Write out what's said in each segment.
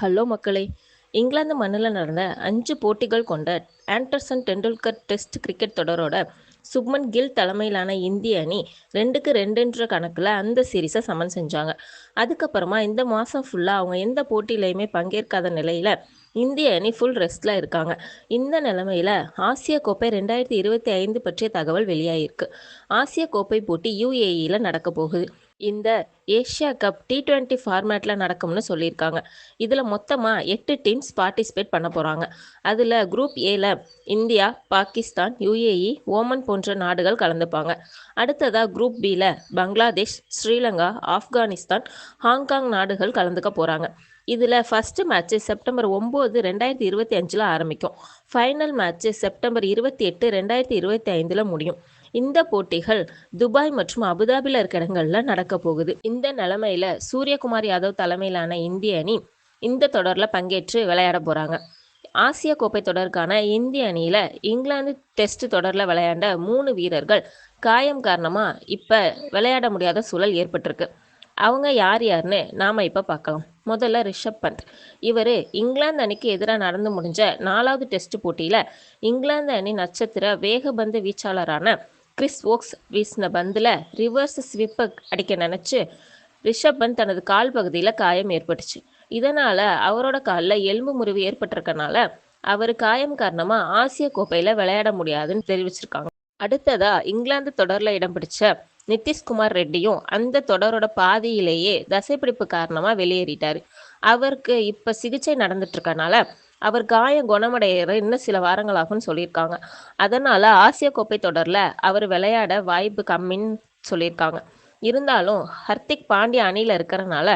Hello மக்களே. இங்கிலாந்து மண்ணில் நடந்த அஞ்சு போட்டிகள் கொண்ட ஆண்டர்சன் டெண்டுல்கர் டெஸ்ட் கிரிக்கெட் தொடரோட சுப்மன் கில் தலைமையிலான இந்திய அணி ரெண்டுக்கு ரெண்டுன்ற கணக்கில் அந்த சீரீஸை சமன் செஞ்சாங்க. அதுக்கப்புறமா இந்த மாதம் ஃபுல்லாக அவங்க எந்த போட்டியிலையுமே பங்கேற்காத நிலையில் இந்திய அணி ஃபுல் ரெஸ்ட்டில் இருக்காங்க. இந்த நிலைமையில் ஆசிய கோப்பை ரெண்டாயிரத்தி இருபத்தி ஐந்து பற்றிய தகவல் வெளியாகிருக்கு ஆசிய கோப்பை போட்டி யுஏஇயில் நடக்க போகுது. இந்த ஏஷியா கப் டி டுவெண்ட்டி ஃபார்மேட்டில் நடக்கும்னு சொல்லியிருக்காங்க. இதில் மொத்தமாக எட்டு டீம்ஸ் பார்ட்டிசிபேட் பண்ண போகிறாங்க அதில் குரூப் ஏல இந்தியா பாகிஸ்தான் யுஏஇ ஓமன் போன்ற நாடுகள் கலந்துப்பாங்க. அடுத்ததாக குரூப் பியில் பங்களாதேஷ் ஸ்ரீலங்கா ஆப்கானிஸ்தான் ஹாங்காங் நாடுகள் கலந்துக்க போகிறாங்க இதில் ஃபஸ்ட்டு மேட்ச்சு செப்டம்பர் ஒம்பது ரெண்டாயிரத்தி இருபத்தி அஞ்சில் ஆரம்பிக்கும். ஃபைனல் மேட்ச்சு செப்டம்பர் இருபத்தி எட்டு ரெண்டாயிரத்தி இருபத்தி ஐந்தில் முடியும். இந்த போட்டிகள் துபாய் மற்றும் அபுதாபியில் இருக்க இடங்களில் நடக்க போகுது. இந்த நிலமையில சூரியகுமார் யாதவ் தலைமையிலான இந்திய அணி இந்த தொடரில் பங்கேற்று விளையாட போகிறாங்க ஆசிய கோப்பை தொடருக்கான இந்திய அணியில் இங்கிலாந்து டெஸ்ட் தொடரில் விளையாண்ட மூணு வீரர்கள் காயம் காரணமாக இப்போ விளையாட முடியாத சூழல் ஏற்பட்டிருக்கு. அவங்க யார் யாருன்னு நாம் இப்போ பார்க்கலாம். முதல்ல ரிஷப் பந்த். இவர் இங்கிலாந்து அணிக்கு எதிராக நடந்து முடிஞ்ச நாலாவது டெஸ்ட் போட்டியில் இங்கிலாந்து அணி நட்சத்திர வேகபந்து வீச்சாளரான கிறிஸ் ஓக்ஸ் வீசின பந்தில் ரிவர்ஸ் ஸ்விப்பை அடிக்க நினச்சி ரிஷப் பந்த் தனது கால் பகுதியில் காயம் ஏற்பட்டுச்சு. இதனால் அவரோட காலில் எலும்பு முறிவு ஏற்பட்டிருக்கனால அவர் காயம் காரணமாக ஆசிய கோப்பையில் விளையாட முடியாதுன்னு தெரிவிச்சிருக்காங்க. அடுத்ததாக இங்கிலாந்து தொடரில் இடம் பிடிச்ச நிதிஷ்குமார் ரெட்டியும் அந்த தொடரோட பாதியிலேயே தசைப்பிடிப்பு காரணமாக வெளியேறிட்டார். அவருக்கு இப்போ சிகிச்சை நடந்துட்டுருக்கனால அவர் காயம் குணமடைய இன்னும் சில வாரங்கள் ஆகும்னு சொல்லியிருக்காங்க. அதனால் ஆசிய கோப்பை தொடரில் அவர் விளையாட வாய்ப்பு கம்மின்னு சொல்லியிருக்காங்க. இருந்தாலும் ஹர்திக் பாண்டிய அணியில் இருக்கிறனால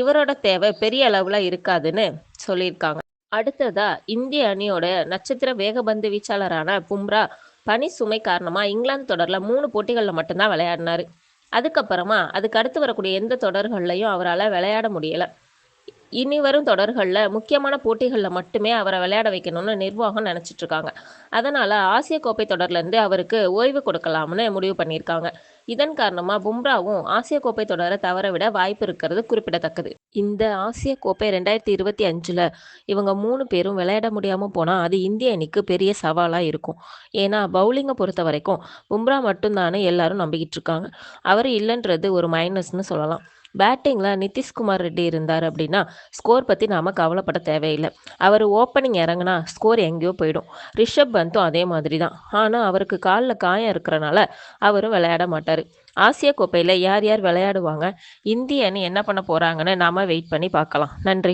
இவரோட தேவை பெரிய அளவில் இருக்காதுன்னு சொல்லியிருக்காங்க. அடுத்ததா இந்திய அணியோட நட்சத்திர வேகபந்து வீச்சாளரான பும்ரா பனி சுமை காரணமாக இங்கிலாந்து தொடரில் மூணு போட்டிகளில் மட்டும்தான் விளையாடினார். அதுக்கப்புறமா அதுக்கு அடுத்து வரக்கூடிய எந்த தொடர்கள்லையும் அவரால் விளையாட முடியலை. இனி வரும் தொடர்களில் முக்கியமான போட்டிகளில் மட்டுமே அவரை விளையாட வைக்கணும்னு நிர்வாகம் நினச்சிட்டு இருக்காங்க. அதனால் ஆசிய கோப்பை தொடர்லேருந்து அவருக்கு ஓய்வு கொடுக்கலாம்னு முடிவு பண்ணியிருக்காங்க. இதன் காரணமாக பும்ராவும் ஆசிய கோப்பை தொடரை தவற விட வாய்ப்பு இருக்கிறது குறிப்பிடத்தக்கது. இந்த ஆசிய கோப்பை ரெண்டாயிரத்தி இருபத்தி அஞ்சில் இவங்க மூணு பேரும் விளையாட முடியாமல் போனால் அது இந்திய அணிக்கு பெரிய சவாலாக இருக்கும். ஏன்னா பவுலிங்கை பொறுத்த வரைக்கும் பும்ரா மட்டும்தானே எல்லாரும் நம்பிக்கிட்டு இருக்காங்க. அவர் இல்லைன்றது ஒரு மைனஸ்னு சொல்லலாம். பேட்டிங்கில் நிதிஷ்குமார் ரெட்டி இருந்தார் அப்படின்னா ஸ்கோர் பற்றி நாம் கவலைப்பட தேவையில்லை. அவர் ஓப்பனிங் இறங்குனா ஸ்கோர் எங்கேயோ போயிடும். ரிஷப் பந்தும் அதே மாதிரி தான் ஆனால் அவருக்கு காலில் காயம் இருக்கிறனால அவரும் விளையாட மாட்டார். ஆசிய கோப்பையில் யார் யார் விளையாடுவாங்க இந்திய அணி என்ன பண்ண போகிறாங்கன்னு நாம் வெயிட் பண்ணி பார்க்கலாம். நன்றி.